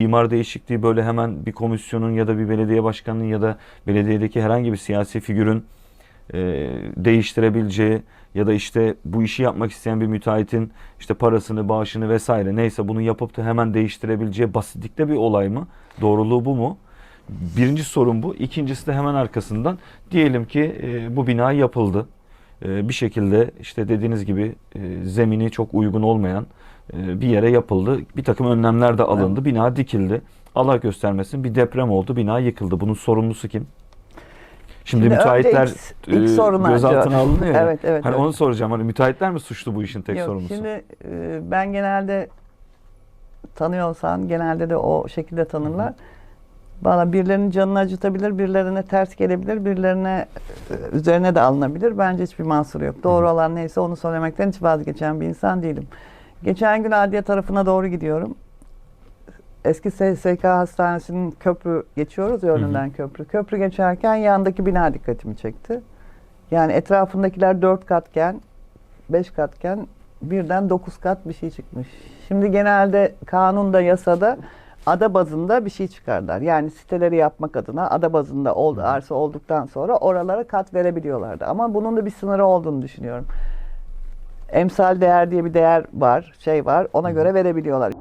İmar değişikliği böyle hemen bir komisyonun ya da bir belediye başkanının ya da belediyedeki herhangi bir siyasi figürün e, değiştirebileceği ya da işte bu işi yapmak isteyen bir müteahhitin işte parasını, bağışını vesaire neyse bunu yapıp da hemen değiştirebileceği basitlikte bir olay mı? Doğruluğu bu mu? Birinci sorun bu. İkincisi de hemen arkasından diyelim ki e, bu bina yapıldı. E, bir şekilde işte dediğiniz gibi e, zemini çok uygun olmayan bir yere yapıldı. Bir takım önlemler de alındı. Bina dikildi. Allah göstermesin bir deprem oldu. Bina yıkıldı. Bunun sorumlusu kim? Şimdi, Şimdi müteahhitler ilk- ilk e, soruna gözaltına alınıyor. Evet, evet, Hani evet. onu soracağım. Hani müteahhitler mi suçlu bu işin tek Yok, sorumlusu? Şimdi e, ben genelde tanıyorsan genelde de o şekilde tanırlar. Valla birilerinin canını acıtabilir, birilerine ters gelebilir, birilerine e, üzerine de alınabilir. Bence hiçbir mahsur yok. Doğru olan neyse onu söylemekten hiç vazgeçen bir insan değilim. Geçen gün adliye tarafına doğru gidiyorum. Eski SSK Hastanesi'nin köprü geçiyoruz ya önünden köprü. Köprü geçerken yandaki bina dikkatimi çekti. Yani etrafındakiler dört katken, beş katken birden dokuz kat bir şey çıkmış. Şimdi genelde kanunda, yasada ada bazında bir şey çıkarlar. Yani siteleri yapmak adına ada bazında ol, arsa olduktan sonra oralara kat verebiliyorlardı. Ama bunun da bir sınırı olduğunu düşünüyorum. Emsal değer diye bir değer var, şey var. Ona göre verebiliyorlar.